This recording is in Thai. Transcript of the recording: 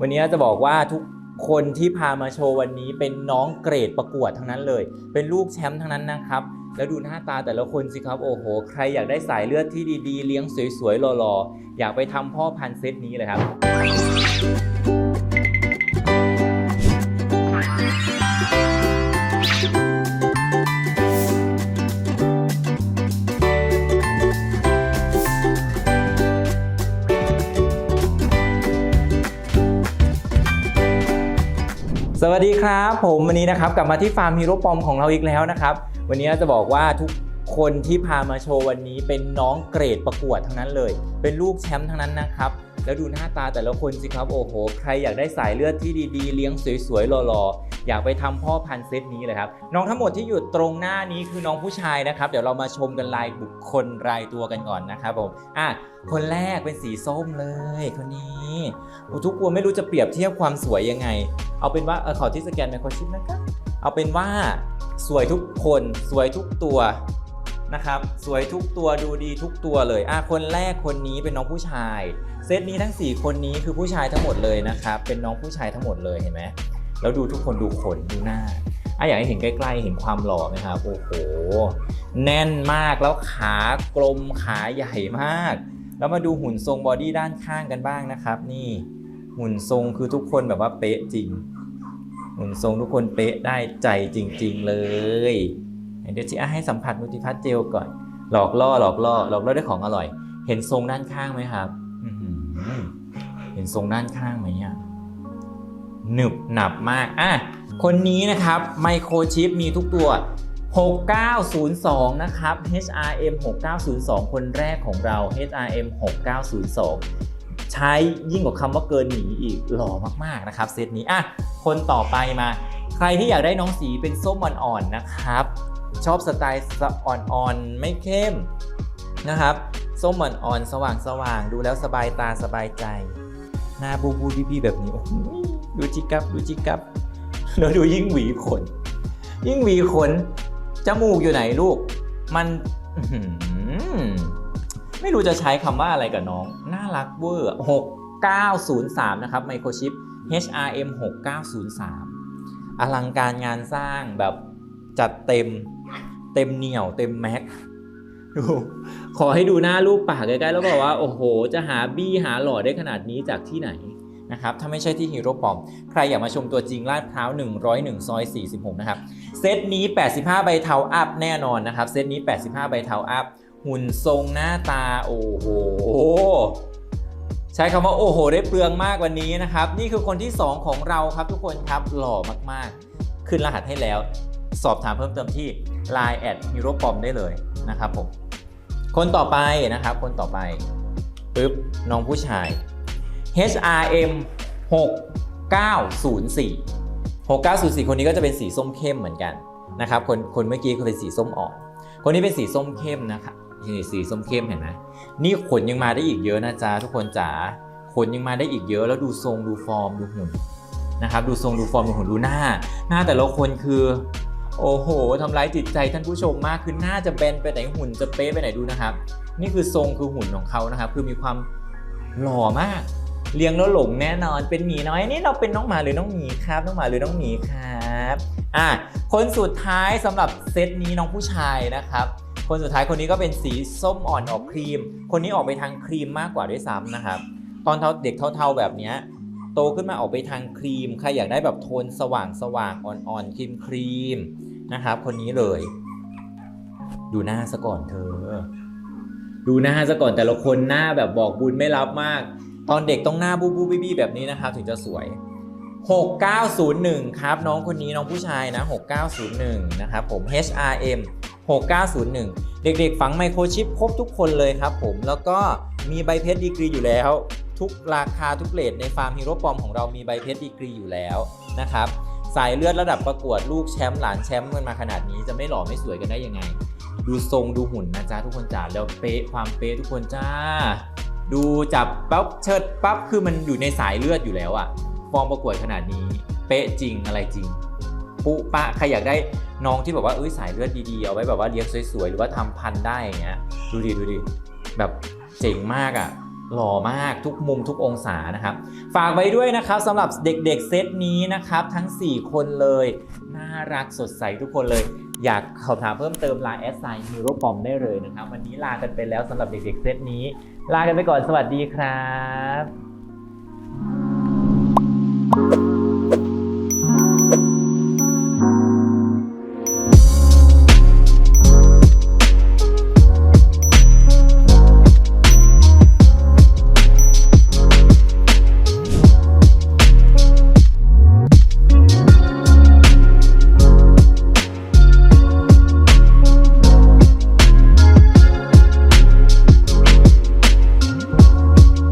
วันนี้จะบอกว่าทุกคนที่พามาโชว์วันนี้เป็นน้องเกรดประกวดทั้งนั้นเลย เป็นลูกแชมป์ทั้งนั้นนะครับ แล้วดูหน้าตาแต่ละคนสิครับโอ้โห ใครอยากได้สายเลือดที่ดีๆ เลี้ยงสวยๆหล่อๆอยากไปทำพ่อพันธุ์เซตนี้เลยครับ สวัสดีครับผมวันนี้นะครับกลับมาที่ฟาร์มฮีโร่ปอมของเราอีกแล้วนะครับ วันนี้จะบอกว่าทุกคนที่พามาโชว์วันนี้เป็นน้องเกรดประกวดทั้งนั้นเลย เป็นลูกแชมป์ทั้งนั้นนะครับ แล้วดูหน้าตาแต่ละคนสิครับโอ้โห ใครอยากได้สายเลือดที่ดีๆ เลี้ยงสวยๆหล่อๆอยากไปทำพ่อพันธุ์เซตนี้เลยครับน้องทั้งหมดที่อยู่ตรงหน้านี้คือน้องผู้ชายนะครับเดี๋ยวเรามาชมกันรายบุคคลรายตัวกันก่อนนะครับผมอะคนแรกเป็นสีส้มเลยคนนี้โอ้ทุกคนไม่รู้จะเปรียบเทียบความสวยยังไง เอาเป็นว่าเออขอที่สแกนไมโครชิปนะครับเอาเป็นว่าสวยทุกคนสวยทุกตัว นะครับ สวยทุกตัวดูดีทุกตัวเลยอะคนแรกคนนี้เป็นน้องผู้ชาย เซตนี้ทั้ง 4 คนนี้คือผู้ชายทั้งหมดเลยนะครับ เป็นน้องผู้ชายทั้งหมดเลยเห็นไหมแล้วดูทุกคนดูขนดูหน้าอะอยากให้เห็นใกล้ๆ เห็นความหล่อไหมครับ โอ้โห แน่นมากแล้วขากลมขาใหญ่มาก แล้วมาดูหุ่นทรงบอดี้ด้านข้างกันบ้างนะครับ นี่หุ่นทรงคือทุกคนแบบว่าเป๊ะจริง หุ่นทรงทุกคนเป๊ะได้ใจจริง ๆ เลย เดี๋ยวชิอาให้สัมผัสนุติพัฒน์เจลก่อน หลอกล่อหลอกล่อหลอกล่อด้วยของอร่อย เห็นทรงด้านข้างไหมครับอื้อหือเห็นทรงด้านข้างไหมอะหนึบหนับมากอะคนนี้นะครับไมโครชิปมีทุกตัว 6902 นะครับ HRM 6902 คนแรกของเรา HRM 6902 ใช้ยิ่งกว่าคำว่าเกินหนีอีกหล่อมากๆนะครับเซตนี้อะคนต่อไปมา ใครที่อยากได้น้องสีเป็นส้มอ่อนๆนะครับ ชอบสไตล์อ่อนๆไม่เข้มนะครับส้มอ่อนๆสว่างๆดูแล้วสบายตาสบายใจ หน้าบูบูบีๆแบบนี้ดูจิกับดูจิกับแล้วดูยิ่งหวีขน ยิ่งหวีขนจมูกอยู่ไหนลูก มันไม่รู้จะใช้คำว่าอะไรกับน้อง น่ารักเวอร์6903 นะครับไมโครชิป HRM 6903 อลังการงานสร้างแบบจัดเต็ม เต็มเหนียวเต็มแม็กดูขอให้ดูหน้ารูปปากใกล้ๆแล้วบอกว่า โอ้โห จะหาบี้หาหล่อได้ขนาดนี้จากที่ไหนนะครับถ้าไม่ใช่ที่ฮีโร่ปอม ใครอยากมาชมตัวจริงลาดพร้าว 101 ซอย 46 นะครับ เซตนี้ 85 ใบเทาอัพแน่นอนนะครับ เซตนี้ 85 ใบเทาอัพ หุ่นทรงหน้าตา โอ้โห ใช้คำว่าโอ้โห ได้เปลืองมากวันนี้นะครับ นี่คือคนที่ 2 ของเราครับทุกคนครับ หล่อมากๆ ขึ้นรหัสให้แล้ว สอบถามเพิ่มเติมที่ Line แอดฮีโร่ปอมได้เลยนะครับผมคนต่อไปนะครับ คนต่อไปปึ๊บน้องผู้ชาย HRM 6904 6904 คนนี้ก็จะเป็นสีส้มเข้มเหมือนกันนะครับ คนคนเมื่อกี้เขาเป็นสีส้มอ่อนคนนี้เป็นสีส้มเข้มนะครับนี่สีส้มเข้มเห็นไหมนี่ขนยังมาได้อีกเยอะนะจ๊ะทุกคนจ๋าขนยังมาได้อีกเยอะแล้วดูทรงดูฟอร์มดูหุ่นนะครับ ดูทรงดูฟอร์มดูหุ่นดูหน้า หน้าแต่ละคนคือ โอ้โหทำร้ายจิตใจท่านผู้ชมมากคือหน้าจะแบนไปไหนหุ่นจะเป๊ะไปไหนดูนะครับ นี่คือทรงคือหุ่นของเขานะครับ คือมีความหล่อมากเลี้ยงแล้วหลงแน่นอนเป็นหมีน้อยนี่เราเป็นน้องหมาหรือน้องหมีครับ น้องหมาหรือน้องหมีครับอะคนสุดท้ายสำหรับเซตนี้น้องผู้ชายนะครับ คนสุดท้ายคนนี้ก็เป็นสีส้มอ่อนออกครีม คนนี้ออกไปทางครีมมากกว่าด้วยซ้ำนะครับ ตอนเด็กเทาๆแบบนี้โตขึ้นมาออกไปทางครีมใครอยากได้แบบโทนสว่างสว่างอ่อนๆครีมครีม นะครับ คนนี้เลย ดูหน้าซะก่อนเธอ ดูหน้าซะก่อนแต่ละคนหน้าแบบบอกบุญไม่รับมาก ตอนเด็กต้องหน้าบูบูบี้บี้แบบนี้นะครับ ถึงจะสวย 6901 ครับน้องคนนี้น้องผู้ชายนะ 6901 นะครับผม HRM 6901 เด็กๆ ฝังไมโครชิปครบทุกคนเลยครับผมแล้วก็มีใบเพชรดีกรีอยู่แล้ว ทุกราคาทุกเลทในฟาร์มฮีโร่ปอมของเรามีใบเพชรดีกรีอยู่แล้วนะครับ สายเลือดระดับประกวดลูกแชมป์หลานแชมป์กันมาขนาดนี้จะไม่หล่อไม่สวยกันได้ยังไง ดูทรงดูหุ่นนะจ๊ะทุกคนจ๋าแล้วเป๊ะความเป๊ะทุกคนจ้า ดูจับปั๊บเชิดปั๊บคือมันอยู่ในสายเลือดอยู่แล้วอะฟอร์มประกวดขนาดนี้ เป๊ะจริงอะไรจริง ปุปะใครอยากได้น้องที่แบบว่าเอ้ยสายเลือดดีๆเอาไว้แบบว่าเลี้ยงสวยๆหรือว่าทำพันธุ์ได้อย่างเงี้ยดูดิดูดิแบบเจ๋งมากอะ หล่อมากทุกมุมทุกองศานะครับ ฝากไว้ด้วยนะครับสำหรับเด็กๆเซตนี้นะครับ ทั้ง 4 คนเลย น่ารักสดใสทุกคนเลย อยากสอบถามเพิ่มเติมไลน์แอสไซน์ฮีโร่ปอมได้เลยนะครับ วันนี้ลากันไปแล้วสำหรับเด็กๆเซตนี้ ลากันไปก่อนสวัสดีครับ